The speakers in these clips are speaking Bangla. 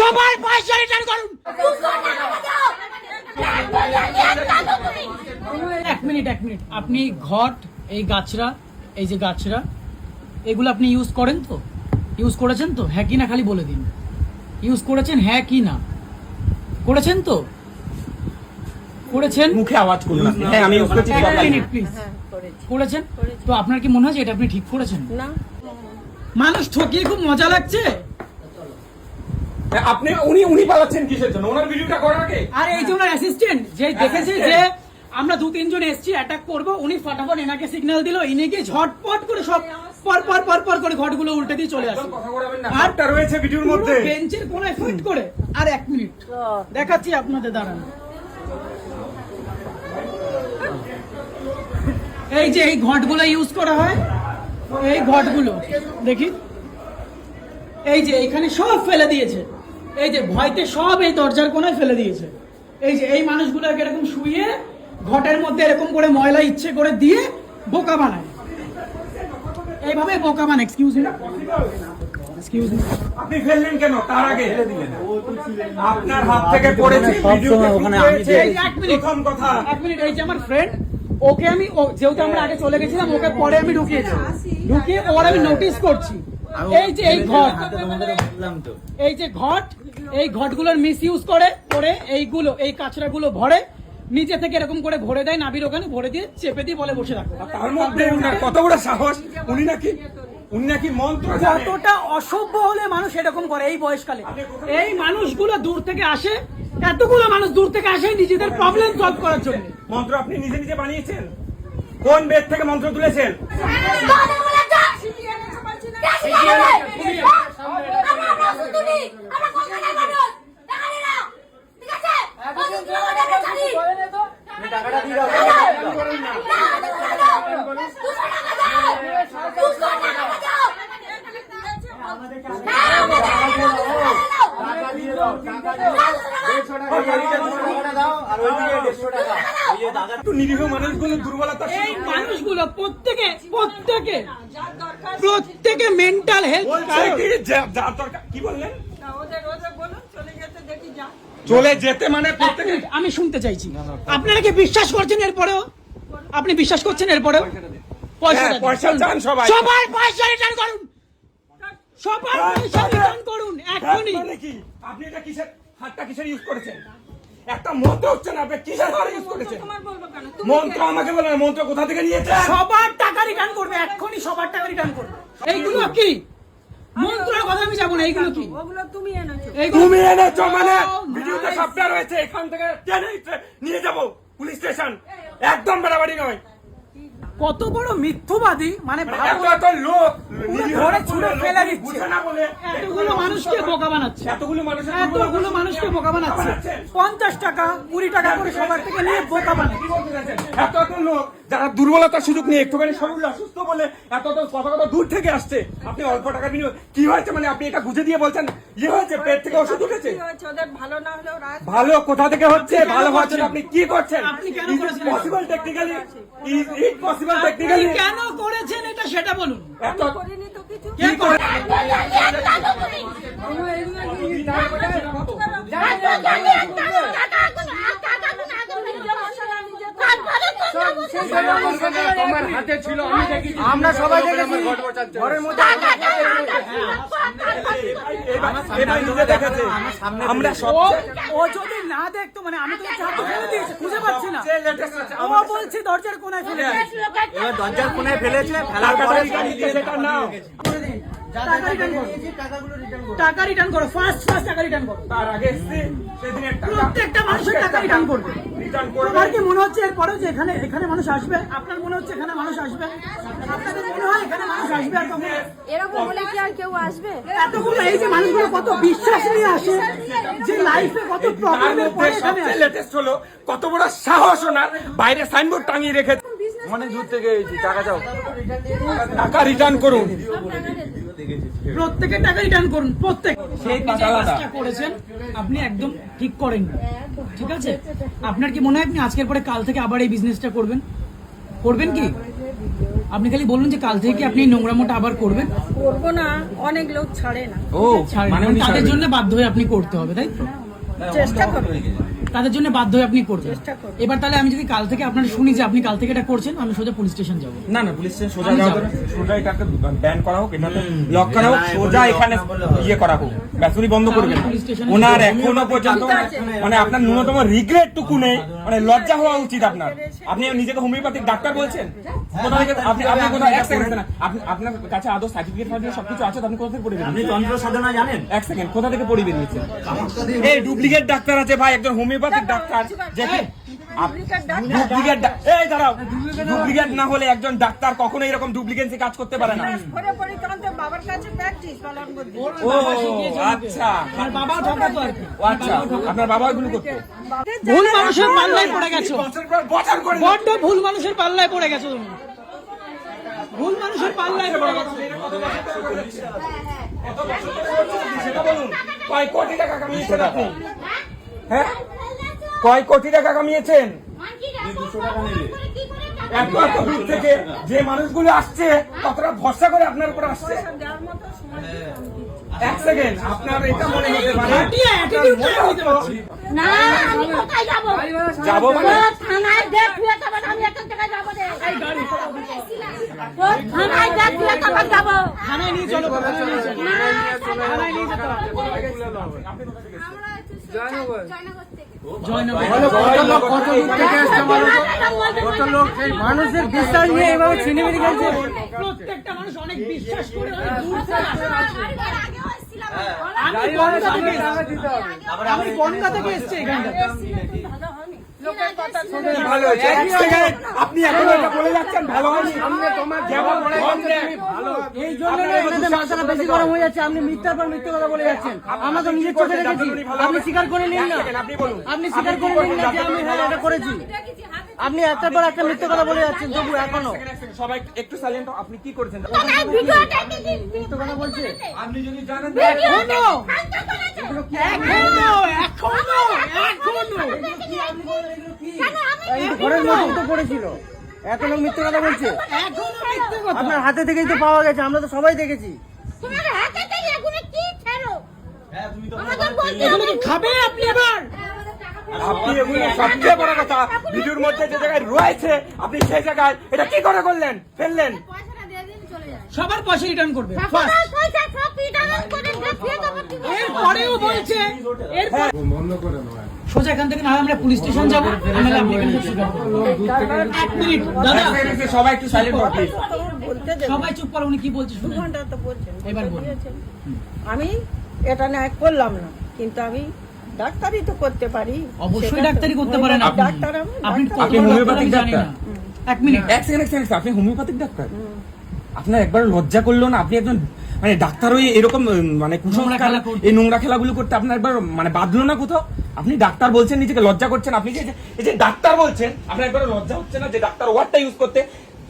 সবার পয়সা রিটার্ন করুন। এক মিনিট এক মিনিট। আপনি ঘট এই গাছরা এই যে গাছরা এগুলো আপনি ইউজ করেন তো? ইউজ করেছেন তো? হ্যাঁ কি না খালি বলে দিন। ইউজ করেছেন হ্যাঁ কি না? করেছেন তো? করেছেন? মুখে আওয়াজ করুন হ্যাঁ আমি ইউজ করছি এক মিনিট প্লিজ করেছেন? তো আপনার কি মনে হয় এটা আপনি ঠিক করেছেন? না। মানুষ ঠকিয়ে খুব মজা লাগছে? হ্যাঁ, আপনি উনি উনি পালাচ্ছেন কিসের জন্য? ওনার ভিডিওটা করার আগে? আর এই যে ওনার অ্যাসিস্ট্যান্ট যে দেখেছে যে আমরা দু তিনজন এসছি অ্যাটাক করব উনি ফটাফট এনাকে সিগন্যাল দিল ইনি গিয়ে ঝটপট করে সব পর পর পর পর করে ঘটগুলো উল্টে দিয়ে চলে আসে। হাতটা রয়েছে ভিডিওর মধ্যে। বেঞ্চের কোনায় ফিট করে। আর এক মিনিট দেখাচ্ছি আপনাদের দাঁড়ান। এই যে এই ঘটগুলো ইউজ করা হয় এই ঘটগুলো দেখি। এই যে এখানে সব ফেলে দিয়েছে। এই যে ভয়তে সব এই দরজার কোনায় ফেলে দিয়েছে। এই যে এই মানুষগুলোকে এরকম শুয়ে ঘটের মধ্যে এরকম করে ময়লা ইচ্ছে করে দিয়ে বোকা বানায়। এইভাবে বোকা বানায়। এক্সকিউজ মি এক্সকিউজ মি আপনি ফেললেন কেন? তার আগে। আপনার হাত থেকে পড়েছে। ওখানে আমি এক মিনিট। প্রথম কথা। এক মিনিট। এই যে আমার ফ্রেন্ড ওকে আমি ও- যেহেতু আমরা আগে চলে গেছিলাম ওকে পরে আমি ঢুকিয়েছি। ঢুকিয়ে ওর আমি নোটিস করছি। এই যে এই ঘট এই যে ঘট এই ঘটগুলোর মিস ইউজ করে করে এইগুলো এই কাঁচড়াগুলো ভরে নিচে থেকে এরকম করে ভরে দেয় নাবির ওখানে ভরে দিয়ে চেপে দিয়ে বলে বসে রাখো। তার মধ্যে উনার কত বড় সাহস উনি নাকি উনি নাকি মন্ত্র কতটা অসভ্য হলে মানুষ এরকম করে এই বয়সকালে। এই মানুষগুলো দূর থেকে আসে এতগুলো মানুষ দূর থেকে আসে নিজেদের প্রবলেম সলভ করার জন্য। মন্ত্র আপনি নিজে নিজে বানিয়েছেন? কোন বেদ থেকে মন্ত্র তুলেছেন? একটু নিরীহ মানুষগুলো দুর্বলতা এই মানুষগুলো প্রত্যেকে প্রত্যেকে প্রত্যেকে মেন্টাল হেলথ যার দরকার কি বললেন? ওদের ওদের বলুন চলে যেতে দেখি যা চলে যেতে মানে প্রত্যেকে আমি শুনতে চাইছি। আপনারা কি বিশ্বাস করছেন এরপরেও? আপনি বিশ্বাস করছেন এরপরেও? পয়সা হ্যাঁ, পয়সা চান সবাই। সবার পয়সা রিটার্ন করুন। সবার পয়সা রিটার্ন করুন এখনই। মানে আপনি এটা কিসের হাতটা কিসের ইউজ করেছেন? একটা মন্ত্র হচ্ছে না আপনি কিসের ইউজ করেছেন? তোমার বলব কেন? তুমি মন্ত্র আমাকে বলেন মন্ত্র কোথা থেকে নিয়েছেন? সবার টাকা রিটার্ন করবে এক্ষুনি সবার টাকা রিটার্ন করবে। এইগুলো কি? মন্ত্রের কথা আমি যাব না এইগুলো কি? ওগুলো তুমি এনেছো। এইগুলো তুমি এনেছো মানে? ভিডিওতে সবটা রয়েছে এখান থেকে টেনে নিয়ে যাব পুলিশ স্টেশন। একদম বাড়াবাড়ি নয়। কত বড় মিথ্যবাদী? মানে এত লোক পুরো নিরীহ ধরে লোক ছুঁড়ে লোক ফেলে দিচ্ছে। বুঝে না বলে এতগুলো মানুষকে বোকা বানাচ্ছে। এতগুলো মানুষের এতগুলো মানুষকে বোকা বানাচ্ছে। পঞ্চাশ টাকা কুড়ি টাকা করে সবার থেকে নিয়ে বোকা বানাচ্ছে? এত এত লোক যারা দুর্বলতার সুযোগ নিয়ে একটুখানি শরীর অসুস্থ বলে এত এত কথা কথা দূর থেকে আসছে। আপনি অল্প টাকা বিনিয়োগ কি হয়েছে মানে আপনি এটা বুঝে দিয়ে বলছেন? ইয়ে হয়েছে পেট থেকে ওষুধ উঠেছে? ভালো না হলেও ভালো কোথা থেকে হচ্ছে? ভালো হচ্ছে আপনি কি করছেন? আপনি কেন ইজ করেছেন? Possible technically is it possible technically কেন করেছেন এটা সেটা বলুন। এত করিনি তো কিছু। কে করে? আমরা সবাই দেখেছি। ঘরের মধ্যে আমরা সব ও ও যদি না দেখতো মানে আমি তো খুঁজে পাচ্ছি ও বলছে দরজার কোনায় ফেলেছে এবার দরজার কোনায় ফেলেছে ফেলার টাকাটা রিটার্ন টাকা রিটার্ন করো। টাকা রিটার্ন করো ফার্স্ট ফার্স্ট টাকা রিটার্ন করো। তার আগে সেদিনের টাকা প্রত্যেকটা মানুষের টাকা রিটার্ন করবে। রিটার্ন তোমার কি মনে হচ্ছে এরপরেও যে এখানে এখানে মানুষ আসবে? আপনার মনে হচ্ছে এখানে মানুষ আসবে? আপনাদের মনে হয় এখানে মানুষ আসবে আর তখন এরকম হলে কি আর কেউ আসবে? এতগুলো এই যে মানুষগুলো কত বিশ্বাস নিয়ে আসে যে লাইফে কত তার প্রবলেমের পরে এখানে লেটেস্ট হলো কত বড় সাহস ওনার। বাইরে সাইনবোর্ড টাঙিয়ে রেখেছে অনেক দূর থেকে টাকা চাও টাকা রিটার্ন করুন। প্রত্যেকের টাকা রিটার্ন করুন প্রত্যেক। কাজটা করেছেন আপনি একদম ঠিক করেন। ঠিক আছে? আপনার কি মনে হয় আপনি আজকের পরে কাল থেকে আবার এই বিজনেসটা করবেন? করবেন কি? আপনি খালি বলুন যে কাল থেকে আপনি এই নোংরামোটা আবার করবেন? করব না অনেক লোক ছাড়ে না। ও ছাড়েন মানে তাদের জন্য বাধ্য হয়ে আপনি করতে হবে তাই তো? চেষ্টা করব তাদের জন্য বাধ্য হয়ে আপনি করবেন। এবার তাহলে আমি যদি কাল থেকে আপনার শুনি যে আপনি কাল থেকে এটা করছেন আমি সোজা পুলিশ স্টেশন যাব। না না পুলিশ স্টেশন সোজা যাওয়া। সোজা এটাকে ব্যান করা হোক এটাতে লক করা হোক সোজা এখানে ইয়ে করা হোক। ব্যাসুরি বন্ধ করবেন। ওনার এখনও পর্যন্ত মানে আপনার ন্যূনতম রিগ্রেট টুকু নেই। মানে লজ্জা হওয়া উচিত আপনার। আপনি নিজেকে হোমিওপ্যাথিক ডাক্তার বলছেন? কোথা থেকে আপনি আপনি কোথাও এক সেকেন্ড না আপনি আপনার কাছে আদৌ সার্টিফিকেট ফার্টিফিকেট সবকিছু আছে আপনি কোথা থেকে পড়ে আপনি তন্ত্র সাধনা জানেন? এক সেকেন্ড কোথা থেকে পড়ে বেরিয়েছেন? এই ডুপ্লিকেট ডাক্তার আছে ভাই একজন হোমিওপ্যাথিক ডাক্তার যে এই দাঁড়াও ডুপ্লিকেট না হলে একজন ডাক্তার কখনো এরকম ডুপ্লিকেন্সি কাজ করতে পারে না। ও আচ্ছা। ও আচ্ছা। আপনার বাবা এগুলো করতো। ভুল মানুষের পাল্লায় পড়ে গেছো। বড্ড ভুল মানুষের পাল্লায় পড়ে গেছো তুমি। ভুল মানুষের পাল্লায় পড়ে গেছো। কয় কোটি টাকা কামিয়েছেন আপনি হ্যাঁ? কয় কোটি টাকা কামিয়েছেন? এত এত দূর থেকে যে মানুষগুলো আসছে কতটা ভরসা করে আপনার উপর আসছে। এক সেকেন্ড আপনার এটা মনে হতে পারে? যাব? যাব? মানে? তোর থানায় দেখ তুই তখন আমি এখান থেকে যাব রে। থানায় দেখ তুই তখন যাব। থানায় নিয়ে চলো থানায় নিয়ে চলো। থানায় নিয়ে যেতে হবে। জয়নগর। মানুষের বিশ্বাস নিয়ে এভাবে ছিনিমিনি খেলছে প্রত্যেকটা মানুষ অনেক বিশ্বাস করে। আমি বনগা থেকে এসেছি এখানটা আপনি এখন এটা বলে যাচ্ছেন ভালো হয়নি? যেমন ধর্মে এই জন্য না মাথাটা বেশি গরম হয়ে যাচ্ছে। আপনি মিথ্যার পর মিথ্যা কথা বলে যাচ্ছেন। আমরা তো নিজের চোখে দেখেছি। আপনি স্বীকার করে নিন না। আপনি আপনি স্বীকার করে নিন না যে আমি হ্যাঁ এটা করেছি। আপনি একটার পর একটা মিথ্যা কথা বলে যাচ্ছেন তবু এখনও। সবাই একটু সাইলেন্ট আপনি কি করছেন? মিথ্যা কথা বলছে। আপনি যদি জানেন এখনও। এখনও এখনও এখনও। এই ঘরের মধ্যে তো পড়েছিল। এত লোক কথা বলছে। এখনও মিথ্যে কথা আপনার হাতে থেকেই তো পাওয়া গেছে আমরা তো সবাই দেখেছি। তোমার হাতে থেকে এগুলো কি ছাড়ো? আমাদের বলতে এগুলো খাবে আপনি এবার আপনি এগুলো সবচেয়ে বড় কথা ভিডিওর মধ্যে যে জায়গায় রয়েছে আপনি সেই জায়গায় এটা কি করে করলেন? ফেললেন? পয়সাটা দিয়ে দিন চলে যায়। সবার পয়সা রিটার্ন করবে করে এরপরেও বলছে সোজা এখান থেকে না আমরা পুলিশ স্টেশন যাব। এক মিনিট দাদা। সবাই একটু সাইলেন্ট সবাই চুপ করো উনি কি বলছে দু ঘণ্টা তো বলছেন। এবার। আমি এটা ন্যায় করলাম না কিন্তু আমি ডাক্তারি তো করতে পারি। অবশ্যই ডাক্তারি করতে পারেন। আপনি ডাক্তার। আপনি বড় হোমিওপ্যাথিক ডাক্তার। এক মিনিট। এক সেকেন্ড এক সেকেন্ড আপনি হোমিওপ্যাথিক ডাক্তার? আপনার একবার লজ্জা করল না? আপনি একজন মানে ডাক্তার হয়ে এরকম মানে নোংরা কুসংস্কার এই নোংরা খেলাগুলো করতে আপনার একবার মানে বাঁধলো না কোথাও? আপনি ডাক্তার বলছেন নিজেকে লজ্জা করছেন আপনি যে এই যে ডাক্তার বলছেন আপনার একবার লজ্জা হচ্ছে না যে ডাক্তার ওয়ার্ডটা ইউজ করতে?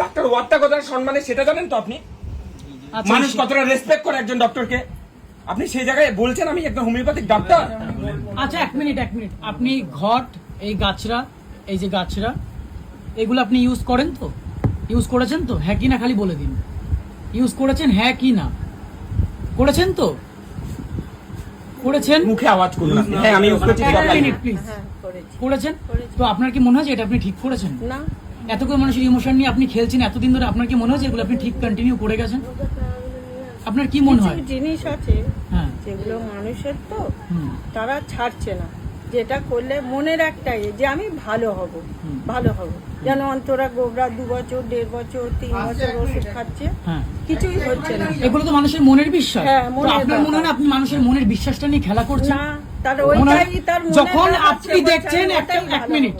ডাক্তার ওয়ার্ডটা কতটা সম্মানে সেটা জানেন তো আপনি? আচ্ছা, মানুষ কতটা রেসপেক্ট করে একজন ডক্টরকে আপনি সেই জায়গায় বলছেন আমি একজন হোমিওপ্যাথিক ডাক্তার। আচ্ছা এক মিনিট এক মিনিট। আপনি ঘট এই গাছরা এই যে গাছরা এগুলো আপনি ইউজ করেন তো? ইউজ করেছেন তো? হ্যাঁ কি না খালি বলে দিন। ইউজ করেছেন হ্যাঁ কি না? করেছেন তো? করেছেন? মুখে আওয়াজ করুন হ্যাঁ আমি ইউজ করছি এক মিনিট প্লিজ হ্যাঁ করেছেন? তো আপনার কি মনে হয় যে এটা আপনি ঠিক করেছেন? না। এত করে মানুষের ইমোশন নিয়ে আপনি খেলছেন এতদিন ধরে আপনার কি মনে হয় যে এগুলো আপনি ঠিক কন্টিনিউ করে গেছেন? আপনার কি মনে হয়? জিনিস আছে হ্যাঁ যেগুলো মানুষের তো তারা ছাড়ছে না। যেটা করলে মনের একটাই যে আমি ভালো হব ভালো হব। যেন অন্তরা গোবরা দু বছর দেড় বছর তিন বছর ওষুধ খাচ্ছে হ্যাঁ। কিছুই হচ্ছে না। এগুলো তো মানুষের মনের বিশ্বাস। হ্যাঁ, আপনার মনে হয় না আপনি মানুষের মনের বিশ্বাসটা নিয়ে খেলা করছেন? তার ওইটাই তার যখন আপনি দেখছেন একটা এক মিনিট।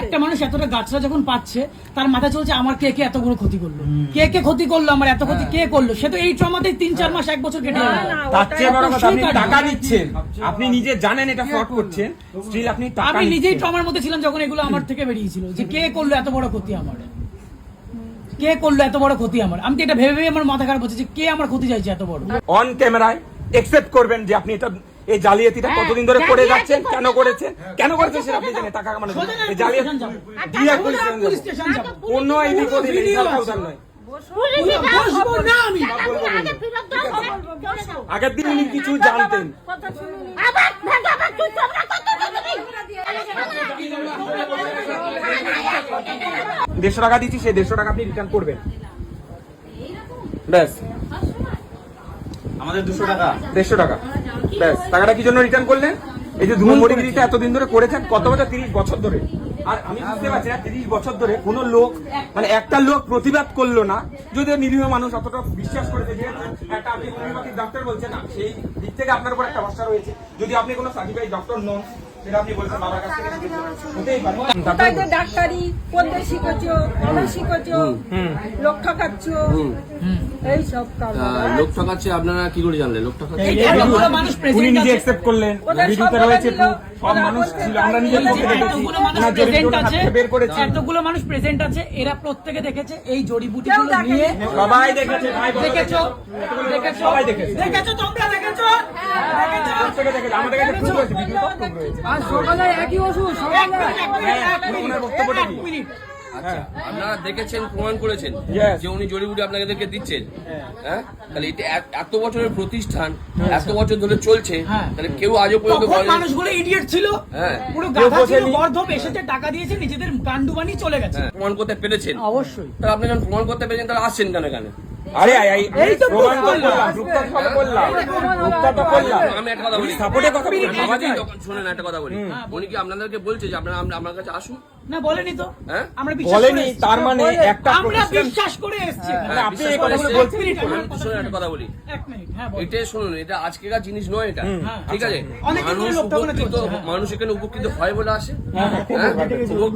একটা মানুষ এতটা গাছরা যখন পাচ্ছে তার মাথা চলছে আমার কে কে এত বড় ক্ষতি করল? কে কে ক্ষতি করল আমার? এত ক্ষতি কে করল? সে তো এই ট্রমাতে তিন চার মাস এক বছর কেটে না, তার চেয়ে বড় কথা আপনি টাকা দিচ্ছেন। আপনি নিজে জানেন এটা ফ্রড করছেন। স্টিল আপনি টাকা আমি নিজেই। ট্রমার মধ্যে ছিলাম যখন এগুলো আমার থেকে বেরিয়েছিল যে কে করল এত বড় ক্ষতি আমার? কে করল এত বড় ক্ষতি আমার? আমি তো এটা ভেবে ভেবে আমার মাথা খারাপ হচ্ছে যে কে আমার ক্ষতি চাইছে এত বড়? অন ক্যামেরায় একসেপ্ট করবেন যে আপনি এটা এই জালিয়াতিটা হ্যাঁ, কতদিন ধরে করে যাচ্ছেন? কেন করেছেন? কেন করেছেন সেটা আপনি জানেন টাকা কামানোর জন্য। এই জালিয়াতি। দিয়ে পুলিশ স্টেশন যাব। অন্য। উদার নয়। আগের দিন উনি কিছু জানতেন। দেড়শো টাকা দিচ্ছি সেই দেড়শো টাকা আপনি রিটার্ন করবেন। ব্যাস। আমাদের দুশো টাকা। দেড়শো টাকা। ব্যাস টাকাটা কি জন্য রিটার্ন করলেন? এই যে ধুমমড়িগিরিটা এতদিন ধরে করেছেন কত বছর? তিরিশ বছর ধরে। আর আমি বুঝতে পারছি না তিরিশ বছর ধরে কোনো লোক মানে একটা লোক প্রতিবাদ করল না যদি নিরীহ মানুষ অতটা বিশ্বাস করে যে একটা আপনি হোমিওপ্যাথিক ডাক্তার বলছেন না সেই দিক থেকে আপনার উপর একটা ভরসা রয়েছে। যদি আপনি কোনো সার্টিফাইড ডক্টর নন সেটা আপনি বলছেন বাবার কাছ থেকে। শিখেছেন। হতেই পারে। কোথায় যে ডাক্তারি কোথায় শিখেছো কবে শিখেছো লোক ঠকাচ্ছ? এই লোক ঠকাচ্ছে আপনারা কি করে জানলেন? লোক ঠকাচ্ছে। এতগুলো মানুষ উনি নিজে অ্যাকসেপ্ট করলেন। ভিডিওতে রয়েছে সব মানুষ ছিল। আমরা তাই নিজের এই যে চোখে দেখেছি এতগুলো মানুষ ওনার প্রেজেন্ট আছে বের করেছি। এতগুলো মানুষ প্রেজেন্ট আছে এরা প্রত্যেকে দেখেছে এই জড়িবুটি নিয়ে সবাই দেখেছে ভাই দেখেছ? দেখেছ? সবাই দেখেছে। দেখেছ তোমরা দেখেছ? আমাদের কাছে রয়েছে আর সকালে একই ওষুধ বক্তব্যটা কি? আচ্ছা আপনারা দেখেছেন প্রমাণ করেছেন যে উনি জড়িবুটি আপনাদেরকে দিচ্ছেন। হ্যাঁ। তাহলে এটা এত- বছরের প্রতিষ্ঠান এত বছর ধরে চলছে হ্যাঁ। তাহলে কেউ আজও পর্যন্ত মানুষগুলো ইডিয়েট ছিল। হ্যাঁ। পুরো গাধা ছিল। বর্ধব এসেছে টাকা দিয়েছে নিজেদের গান্ডু বানিয়ে চলে গেছে। হ্যাঁ, প্রমাণ করতে পেরেছেন। অবশ্যই। তাহলে আপনি যখন প্রমাণ করতে পেরেছেন তাহলে আসছেন কেন কেন আরে প্রমাণ তো করলাম। করলাম তো করলাম। আমি একটা কথা বলি। সাপোর্টের কথা বলি আমাদের শুনেন একটা কথা বলি। উনি কি আপনাদেরকে বলছে যে আপনারা আমরা- কাছে আসুন? না বলেনি তো। হ্যাঁ? আমরা বলেনি তার মানে একটা আমরা বিশ্বাস করে এসেছি। আপনি এই কথাগুলো বলছেন আমি কথা শুনুন একটা কথা বলি। এক মিনিট হ্যাঁ বল। এটা শুনুন এটা আজকেকার জিনিস নয় এটা। হ্যাঁ, ঠিক আছে? অনেকদিন মানুষ উপকৃত হ্যাঁ। মানুষ এখানে উপকৃত হয় বলে আসে। হ্যাঁ, হ্যাঁ, হ্যাঁ?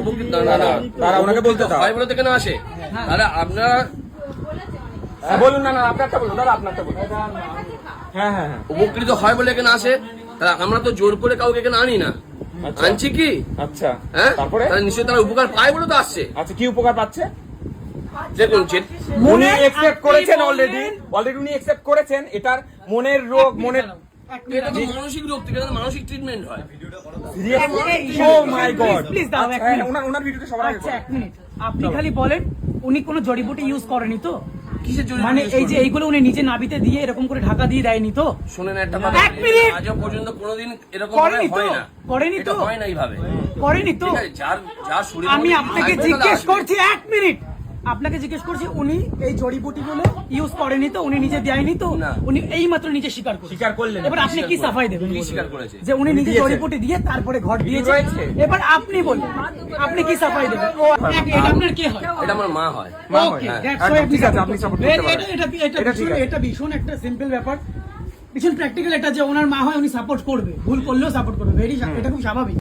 উপকৃত। না না না। তারা ওনাকে বলতে হয় বলে তো কেন আসে। তাহলে আপনারা হ্যাঁ, বলুন না না আপনারটা বলুন দাদা আপনারটা বলুন। হ্যাঁ হ্যাঁ হ্যাঁ। উপকৃত হয় বলে এখানে আসে? তাহলে আমরা তো জোর করে কাউকে এখানে আনি না। আচ্ছা। আনছি কি? আচ্ছা। হ্যাঁ? তারপরে? নিশ্চয়ই তারা উপকার পায় বলে তো আসছে। আচ্ছা কি উপকার পাচ্ছে? দেখুন উনি একসেপ্ট আপনি করেছেন অলরেডি অলরেডি উনি একসেপ্ট করেছেন এটার মনের রোগ মনের মানসিক রোগ থেকে মানসিক ট্রিটমেন্ট হয়। মাই গড Please, please দাও, এক মিনিট। ওনার ওনার সবার আগে আচ্ছা করুন। এক মিনিট আপনি খালি বলেন উনি কোনো জড়িবুটি ইউজ করেনি তো? কিসের জন্য মানে এই যে এইগুলো উনি নিজে নাবিতে দিয়ে এরকম করে ঢাকা দিয়ে দেয়নি তো? শোনেন একটা কথা এক মিনিট। আজও পর্যন্ত কোনোদিন এরকম করেনি তো? করেনি তো? হয় না এইভাবে। করেনি তো। ঠিক যার যার শরীর আমি আপনাকে জিজ্ঞেস করছি এক মিনিট! আপনাকে জিজ্ঞেস করছি উনি এই জড়িবুটিগুলো ইউজ করেনি তো উনি নিজে দেয়নি তো? উনি এই মাত্র নিজে স্বীকার করেছে। স্বীকার করলেন এবার আপনি কি সাফাই দেবেন স্বীকার করেছে? যে উনি নিজে। জড়িবুটি দিয়ে তারপরে ঘর দিয়েছে। এবার আপনি বলুন আপনি কি সাফাই দেবেন? ও এটা আপনার কে হয়? এটা আমার মা হয়। মা হয়, আপনি ঠিক আছে, আপনি করছেন। করতে এটা- পারেন। এটা-। এটা ভীষণ একটা সিম্পল ব্যাপার। ভীষণ প্র্যাকটিক্যাল এটা যে ওনার মা হয় উনি সাপোর্ট করবে। ভুল করলেও সাপোর্ট করবে। ভেরি এটা খুব স্বাভাবিক।